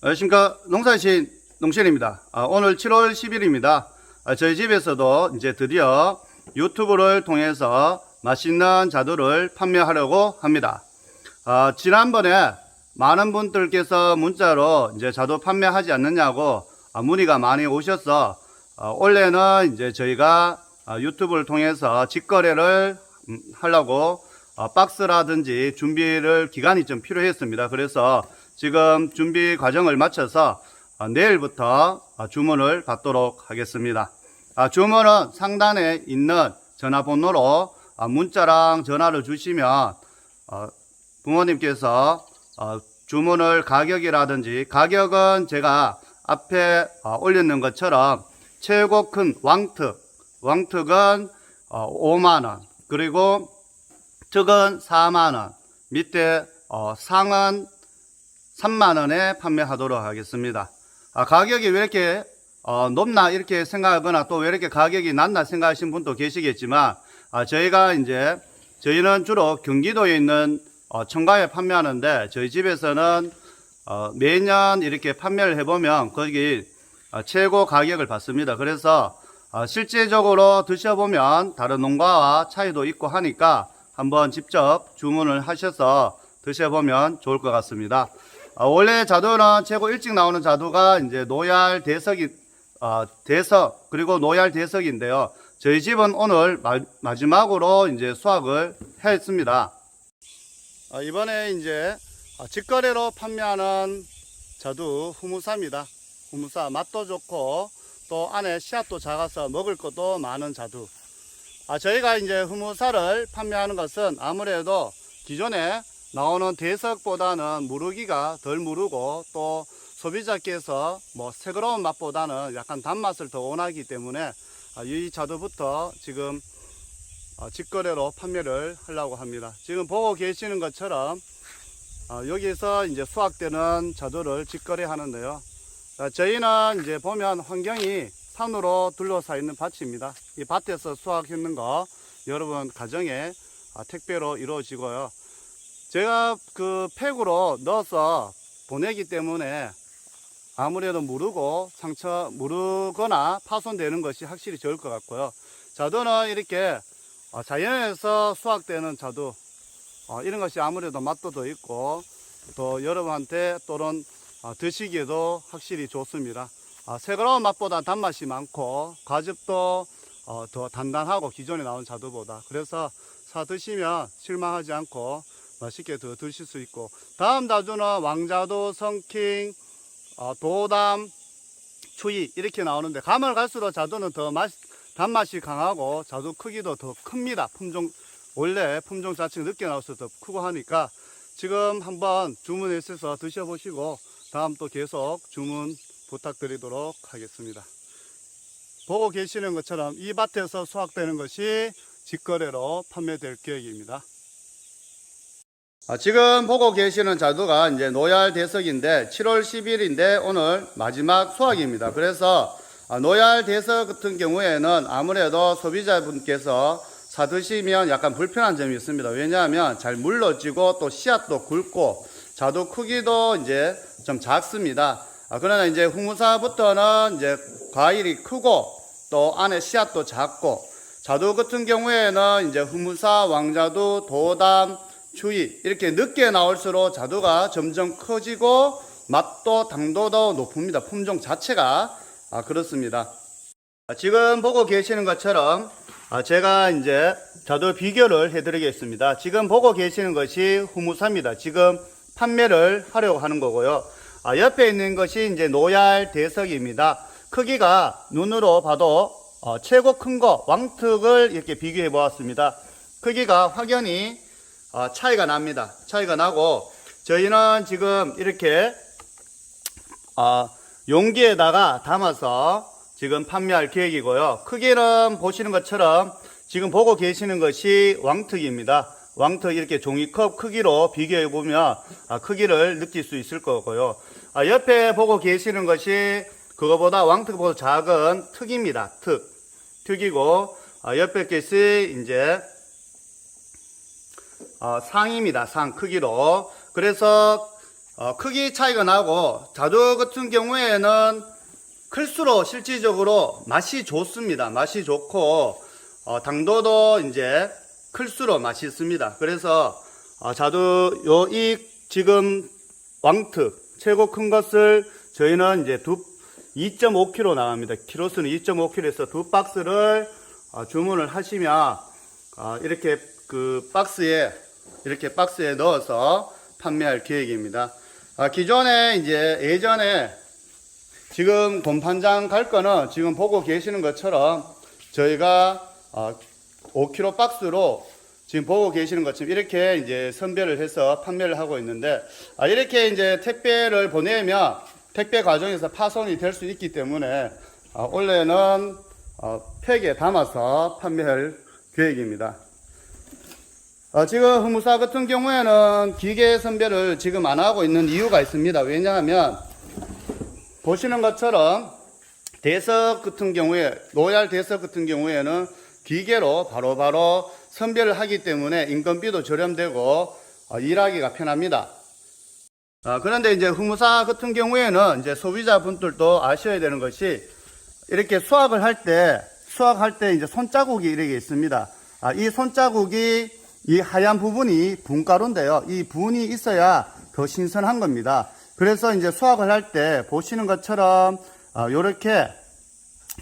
안녕하십니까 농사신 농신입니다. 아, 오늘 7월 10일입니다. 아, 저희 집에서도 이제 드디어 유튜브를 통해서 맛있는 자두를 판매하려고 합니다. 아, 지난번에 많은 분들께서 문자로 이제 자두 판매하지 않느냐고 아, 문의가 많이 오셔서 아, 원래는 이제 저희가 아, 유튜브를 통해서 직거래를 음, 하려고 어, 박스라든지 준비를 기간이 좀 필요했습니다. 그래서 지금 준비 과정을 마쳐서 어, 내일부터 어, 주문을 받도록 하겠습니다. 아, 주문은 상단에 있는 전화번호로 아, 문자랑 전화를 주시면 어, 부모님께서 어, 주문을 가격이라든지 가격은 제가 앞에 어, 올렸는 것처럼 최고 큰 왕특 왕특은 어, 5만 원 그리고 특은 4만 원 밑에 어, 상은 3만 원에 판매하도록 하겠습니다. 아, 가격이 왜 이렇게 어, 높나 이렇게 생각하거나 또 왜 이렇게 가격이 낮나 생각하시는 분도 계시겠지만 아, 저희가 이제 저희는 주로 경기도에 있는 어, 청가에 판매하는데 저희 집에서는 어, 매년 이렇게 판매를 해보면 거기 어, 최고 가격을 받습니다. 그래서 어, 실제적으로 드셔보면 다른 농가와 차이도 있고 하니까 한번 직접 주문을 하셔서 드셔보면 좋을 것 같습니다. 어, 원래 자두는 최고 일찍 나오는 자두가 이제 노얄 대석이 어, 대석 그리고 노얄 대석인데요. 저희 집은 오늘 마, 지막으로 이제 수확을 했습니다. 어, 이번에 이제 어, 직거래로 판매하는 자두 후무사입니다. 후무사 맛도 좋고 또 안에 씨앗도 작아서 먹을 것도 많은 자두. 아, 저희가 이제 후무사를 판매하는 것은 아무래도 기존에 나오는 대석보다는 무르기가 덜 무르고 또 소비자께서 뭐 새그러운 맛보다는 약간 단맛을 더 원하기 때문에 아, 이 자두부터 지금 어, 직거래로 판매를 하려고 합니다. 지금 보고 계시는 것처럼 어, 여기서 이제 수확되는 자두를 직거래 하는데요. 어, 저희는 이제 보면 환경이 산으로 둘러싸 있는 밭입니다. 이 밭에서 수확했는 거 여러분 가정에 아, 택배로 이루어지고요. 제가 그 팩으로 넣어서 보내기 때문에 아무래도 무르고 상처 무르거나 파손되는 것이 확실히 적을 것 같고요. 자두는 이렇게 어, 자연에서 수확되는 자두 어, 이런 것이 아무래도 맛도 더 있고 또 여러분한테 또는 어, 드시기에도 확실히 좋습니다. 어, 새그러운 맛보다 단맛이 많고 과즙도 어, 더 단단하고 기존에 나온 자두보다 그래서 사 드시면 실망하지 않고 맛있게 더 드실 수 있고 다음 자두는 왕자두, 성킹, 어, 도담, 추이 이렇게 나오는데 가을 갈수록 자두는 더 맛, 단맛이 강하고 자두 크기도 더 큽니다. 품종 원래 품종 자체가 늦게 나와서 더 크고 하니까 지금 한번 주문해서 드셔보시고 다음 또 계속 주문 부탁드리도록 하겠습니다. 보고 계시는 것처럼 이 밭에서 수확되는 것이 직거래로 판매될 계획입니다. 아, 지금 보고 계시는 자두가 이제 노얄 대석인데 7월 10일인데 오늘 마지막 수확입니다. 그래서 아, 노얄 대석 같은 경우에는 아무래도 소비자분께서 사드시면 약간 불편한 점이 있습니다. 왜냐하면 잘 물러지고 또 씨앗도 굵고 자두 크기도 이제 좀 작습니다. 아, 그러나 이제 후무사부터는 이제 과일이 크고 또 안에 씨앗도 작고 자두 같은 경우에는 이제 후무사, 왕자두, 도담, 추위 이렇게 늦게 나올수록 자두가 점점 커지고 맛도 당도도 높습니다. 품종 자체가 아, 그렇습니다. 아, 지금 보고 계시는 것처럼 아, 제가 이제 자두 비교를 해드리겠습니다. 지금 보고 계시는 것이 후무사입니다. 지금 판매를 하려고 하는 거고요. 아, 옆에 있는 것이 이제 노얄 대석입니다. 크기가 눈으로 봐도 어, 최고 큰 거 왕특을 이렇게 비교해 보았습니다. 크기가 확연히 어, 차이가 납니다. 차이가 나고 저희는 지금 이렇게 어, 용기에다가 담아서 지금 판매할 계획이고요. 크기는 보시는 것처럼 지금 보고 계시는 것이 왕특입니다. 왕특 이렇게 종이컵 크기로 비교해 보면 아, 크기를 느낄 수 있을 거고요. 아, 옆에 보고 계시는 것이 그거보다 왕특보다 작은 특입니다. 특 특이고 아, 옆에 것이 이제 어, 상입니다. 상 크기로. 그래서 어, 크기 차이가 나고 자두 같은 경우에는 클수록 실질적으로 맛이 좋습니다. 맛이 좋고 어, 당도도 이제 클수록 맛있습니다. 그래서 어, 자두 요 이 지금 왕특 최고 큰 것을 저희는 이제 두 2.5kg 나갑니다. 키로수는 2.5kg에서 두 박스를 어, 주문을 하시면 어, 이렇게 그 박스에 이렇게 박스에 넣어서 판매할 계획입니다. 아, 기존에 이제 예전에 지금 곰판장 갈 거는 지금 보고 계시는 것처럼 저희가 어, 5kg 박스로 지금 보고 계시는 것처럼 이렇게 이제 선별을 해서 판매를 하고 있는데 아, 이렇게 이제 택배를 보내면 택배 과정에서 파손이 될 수 있기 때문에 아, 원래는 어, 팩에 담아서 판매할 계획입니다. 어, 지금 흐무사 같은 경우에는 기계 선별을 지금 안 하고 있는 이유가 있습니다. 왜냐하면 보시는 것처럼 대석 같은 경우에 노얄 대석 같은 경우에는 기계로 바로 바로 선별을 하기 때문에 인건비도 저렴되고 어, 일하기가 편합니다. 아, 그런데 이제 후무사 같은 경우에는 이제 소비자분들도 아셔야 되는 것이 이렇게 수확을 할 때 수확할 때 이제 손자국이 이렇게 있습니다. 아, 이 손자국이 이 하얀 부분이 분가루인데요. 이 분이 있어야 더 신선한 겁니다. 그래서 이제 수확을 할 때 보시는 것처럼 이렇게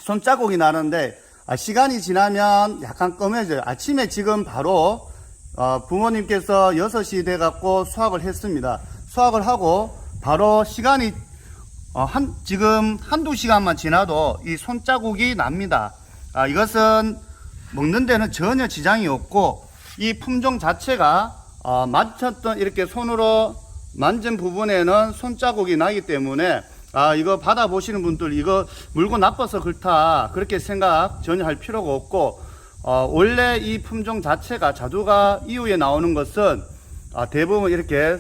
손자국이 나는데 아, 시간이 지나면 약간 검해져요. 아침에 지금 바로 어, 부모님께서 6시 돼 갖고 수확을 했습니다. 수확을 하고 바로 시간이 어, 한 지금 한두 시간만 지나도 이 손자국이 납니다. 아, 이것은 먹는 데는 전혀 지장이 없고 이 품종 자체가 어, 만졌던 이렇게 손으로 만진 부분에는 손자국이 나기 때문에 아 이거 받아보시는 분들 이거 물건 나빠서 그렇다 그렇게 생각 전혀 할 필요가 없고 어, 원래 이 품종 자체가 자두가 이후에 나오는 것은 아, 대부분 이렇게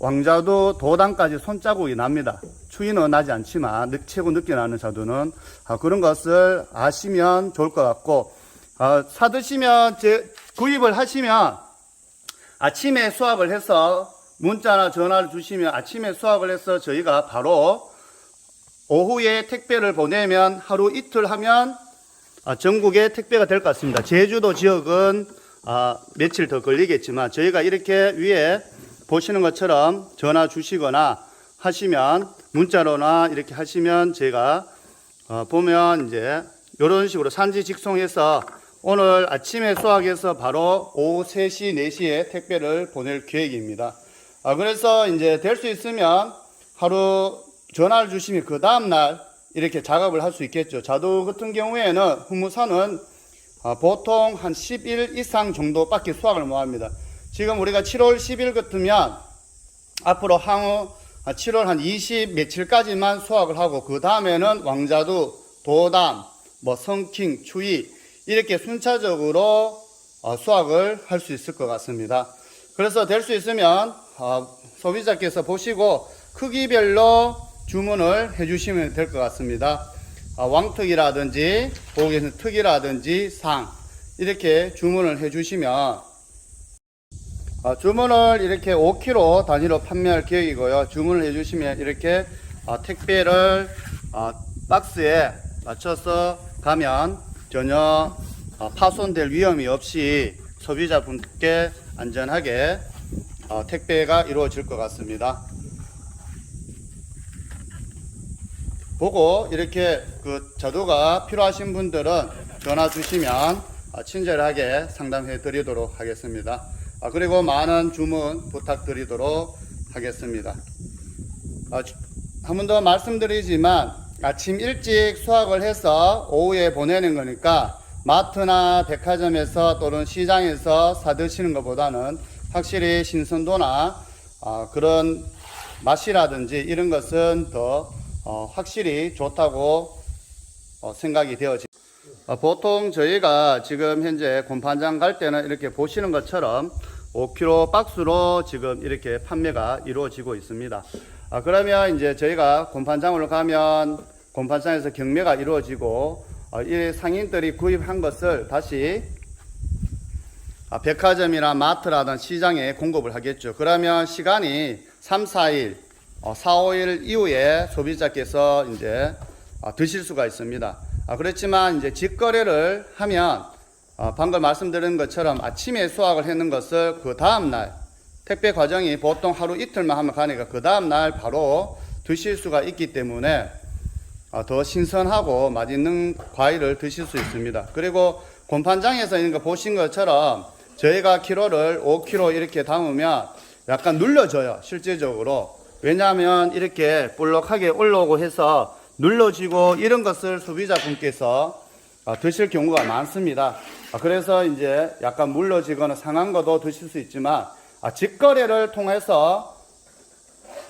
왕자도 도단까지 손자국이 납니다. 추위는 나지 않지만 늦, 최고 늦게 나는 자두는 아, 그런 것을 아시면 좋을 것 같고 아, 사드시면 제, 구입을 하시면 아침에 수확을 해서 문자나 전화를 주시면 아침에 수확을 해서 저희가 바로 오후에 택배를 보내면 하루 이틀 하면 아, 전국에 택배가 될 것 같습니다. 제주도 지역은 아, 며칠 더 걸리겠지만 저희가 이렇게 위에 보시는 것처럼 전화 주시거나 하시면 문자로나 이렇게 하시면 제가 어, 보면 이제 이런 식으로 산지 직송해서 오늘 아침에 수확해서 바로 오후 3시, 4시에 택배를 보낼 계획입니다. 아, 그래서 이제 될 수 있으면 하루 전화를 주시면 그 다음날 이렇게 작업을 할 수 있겠죠. 자두 같은 경우에는 후무사는 아, 보통 한 10일 이상 정도밖에 수확을 못 합니다. 지금 우리가 7월 10일 같으면 앞으로 향후 7월 한 20 며칠까지만 수확을 하고 그 다음에는 왕자두, 도담, 뭐 성킹, 추위 이렇게 순차적으로 어, 수확을 할 수 있을 것 같습니다. 그래서 될 수 있으면 어, 소비자께서 보시고 크기별로 주문을 해주시면 될 것 같습니다. 아, 왕특이라든지 보고 계신 특이라든지 상 이렇게 주문을 해주시면 아, 주문을 이렇게 5kg 단위로 판매할 계획이고요. 주문을 해주시면 이렇게 아, 택배를 아, 박스에 맞춰서 가면 전혀 아, 파손될 위험이 없이 소비자분께 안전하게 아, 택배가 이루어질 것 같습니다. 보고 이렇게 그 자두가 필요하신 분들은 전화 주시면 아, 친절하게 상담해 드리도록 하겠습니다. 아, 그리고 많은 주문 부탁드리도록 하겠습니다. 아, 한번 더 말씀드리지만 아침 일찍 수확을 해서 오후에 보내는 거니까 마트나 백화점에서 또는 시장에서 사 드시는 것보다는 확실히 신선도나 아, 그런 맛이라든지 이런 것은 더 어, 확실히 좋다고 어, 생각이 되어집니다. 어, 보통 저희가 지금 현재 곰판장 갈 때는 이렇게 보시는 것처럼 5kg 박스로 지금 이렇게 판매가 이루어지고 있습니다. 아, 그러면 이제 저희가 곰판장으로 가면 곰판장에서 경매가 이루어지고 어, 이 상인들이 구입한 것을 다시 아, 백화점이나 마트라든 시장에 공급을 하겠죠. 그러면 시간이 3, 4일 어, 4, 5일 이후에 소비자께서 이제 어, 드실 수가 있습니다. 아, 그렇지만 이제 직거래를 하면 어, 방금 말씀드린 것처럼 아침에 수확을 했는 것을 그 다음 날 택배 과정이 보통 하루 이틀만 하면 가니까 그 다음 날 바로 드실 수가 있기 때문에 어, 더 신선하고 맛있는 과일을 드실 수 있습니다. 그리고 곰판장에서 있는 거 보신 것처럼 저희가 키로를 5kg 이렇게 담으면 약간 눌러져요. 실제적으로. 왜냐하면 이렇게 볼록하게 올라오고 해서 눌러지고 이런 것을 소비자분께서 어, 드실 경우가 많습니다. 아, 그래서 이제 약간 물러지거나 상한 것도 드실 수 있지만 아, 직거래를 통해서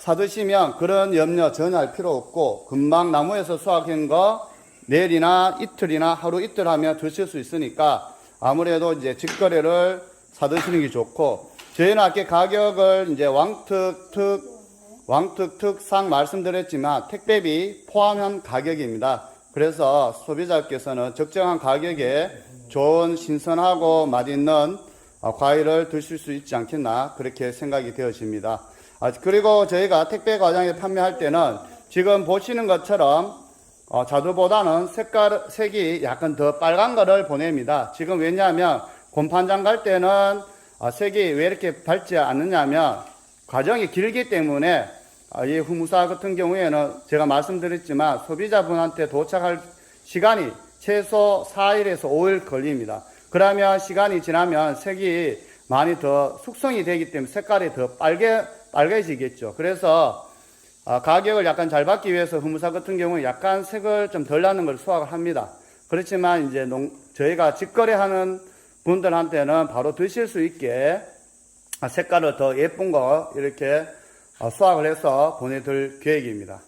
사드시면 그런 염려 전혀 할 필요 없고 금방 나무에서 수확한 거 내일이나 이틀이나 하루 이틀 하면 드실 수 있으니까 아무래도 이제 직거래를 사드시는 게 좋고 저희는 아까 가격을 이제 왕특특 왕특특상 말씀드렸지만 택배비 포함한 가격입니다. 그래서 소비자께서는 적정한 가격에 좋은 신선하고 맛있는 어, 과일을 드실 수 있지 않겠나 그렇게 생각이 되어집니다. 아, 그리고 저희가 택배 과정에 판매할 때는 지금 보시는 것처럼 어, 자두보다는 색깔 색이 약간 더 빨간 거를 보냅니다. 지금 왜냐하면 곰판장 갈 때는 아, 색이 왜 이렇게 밝지 않느냐면 과정이 길기 때문에 아, 이 후무사 같은 경우에는 제가 말씀드렸지만 소비자분한테 도착할 시간이 최소 4일에서 5일 걸립니다. 그러면 시간이 지나면 색이 많이 더 숙성이 되기 때문에 색깔이 더 빨개, 빨개지겠죠. 그래서 아, 가격을 약간 잘 받기 위해서 후무사 같은 경우는 약간 색을 좀 덜 나는 걸 수확을 합니다. 그렇지만 이제 농, 저희가 직거래하는 분들한테는 바로 드실 수 있게 아, 색깔을 더 예쁜 거 이렇게 어, 수확을 해서 보내드릴 계획입니다.